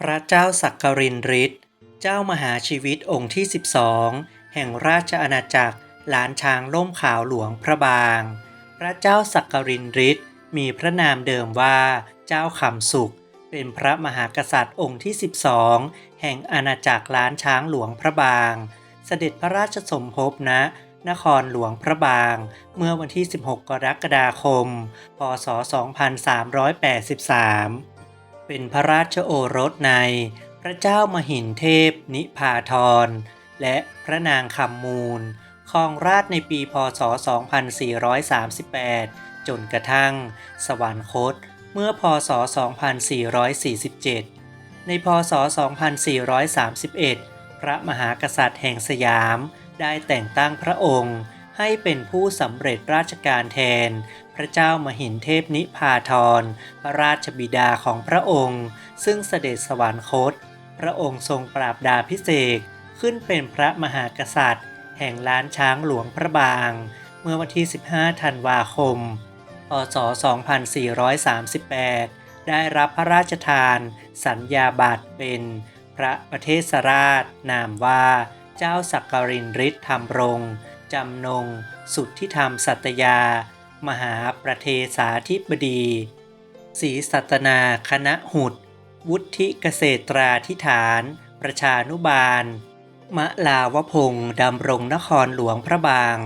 พระเจ้าสักกรินฤทธิ์เจ้ามหาชีวิตองค์ที่ 12 แห่งราชอาณาจักรหลานช้างล่มขาวหลวงพระบาง พระเจ้าสักกรินฤทธิ์มีพระนามเดิมว่าเจ้าคำสุข เป็นพระมหากษัตริย์องค์ที่ 12 แห่งอาณาจักรล้านช้างหลวงพระบาง เสด็จพระราชสมภพณนครหลวงพระบาง เมื่อวันที่ 16 กรกฎาคม พศ 2383 เป็นพระราชโอรสใน พระเจ้ามหินเทพ นิพาทร และพระนางคำมูลครองราชในปีพศ 2438 จนกระทั่ง สวรรคตเมื่อพศ 2447 ในพศ 2431 พระมหากษัตริย์แห่งสยามได้แต่งตั้งพระองค์ ให้เป็นผู้สำเร็จราชการแทน พระเจ้ามหินเทพนิพาทรพระราชบิดาของพระองค์ ซึ่งเสด็จสวรรคต พระองค์ทรงปราบดาพิเศษขึ้นเป็นพระมหากษัตริย์ แห่งล้านช้างหลวงพระบาง เมื่อวันที่ 15 ธันวาคม พศ 2438 ได้รับพระราชทาน สัญญาบัตรเป็นพระประเทศราช นามว่า เจ้าสักกรินฤทธิ์ธรรมรง จำนง สุทธิธรรมสัตยา มหาประเทศาธิบดีศรีสัตนาคณะหุด วุฒิเกษตราธิฐาน ประชานุบาล มะลาวพงศ์ดำรงนครหลวงพระบาง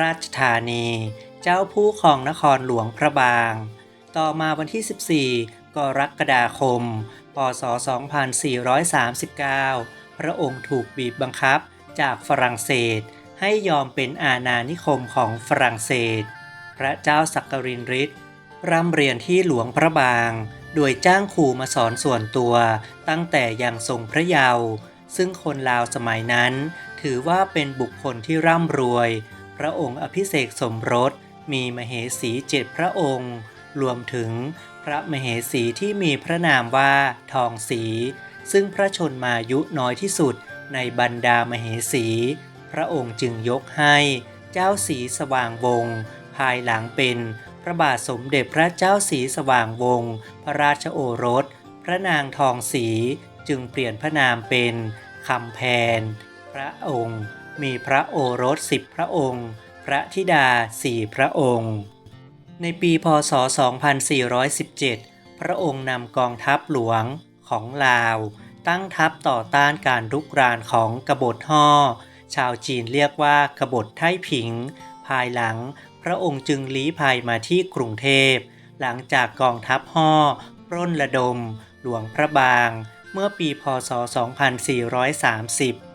ราชธานี เจ้าผู้ครองนครหลวงพระบาง ต่อมาวันที่ 14 กรกฎาคม พศ 2439 พระองค์ถูกบีบบังคับจากฝรั่งเศส ให้ยอมเป็นอาณานิคมของฝรั่งเศส พระเจ้าสักกรินฤทธิ์ร่ำเรียนที่หลวงพระบาง โดยจ้างครูมาสอนส่วนตัวตั้งแต่ยังทรงพระเยาว์ซึ่งคนลาวสมัยนั้น ถือว่าเป็นบุคคลที่ร่ำรวย พระองค์อภิเษกสมรส มีมเหสีเจ็ดพระองค์ รวมถึงพระมเหสีที่มีพระนามว่าทองศรีซึ่งพระชนมายุน้อยที่สุดในบรรดามเหสี พระองค์จึงยกให้เจ้าสีสว่างวงศ์ภายหลังเป็นพระบาทสมเด็จพระเจ้าสีสว่างวงศ์พระราชโอรส พระนางทองศรีจึงเปลี่ยนพระนามเป็นคำแพน พระองค์ มีพระโอรสสิบพระองค์ พระธิดาสี่พระองค์ ในปีพศ 2417 พระองค์นำกองทัพหลวงของลาว ตั้งทัพต่อต้านการรุกรานของกบฏฮ่อ ชาวจีนเรียกว่ากบฏไท่ผิง ภายหลังพระองค์จึงลี้ภัยมาที่กรุงเทพ หลังจากกองทัพฮ่อปล้นระดม หลวงพระบาง เมื่อปีพศ 2430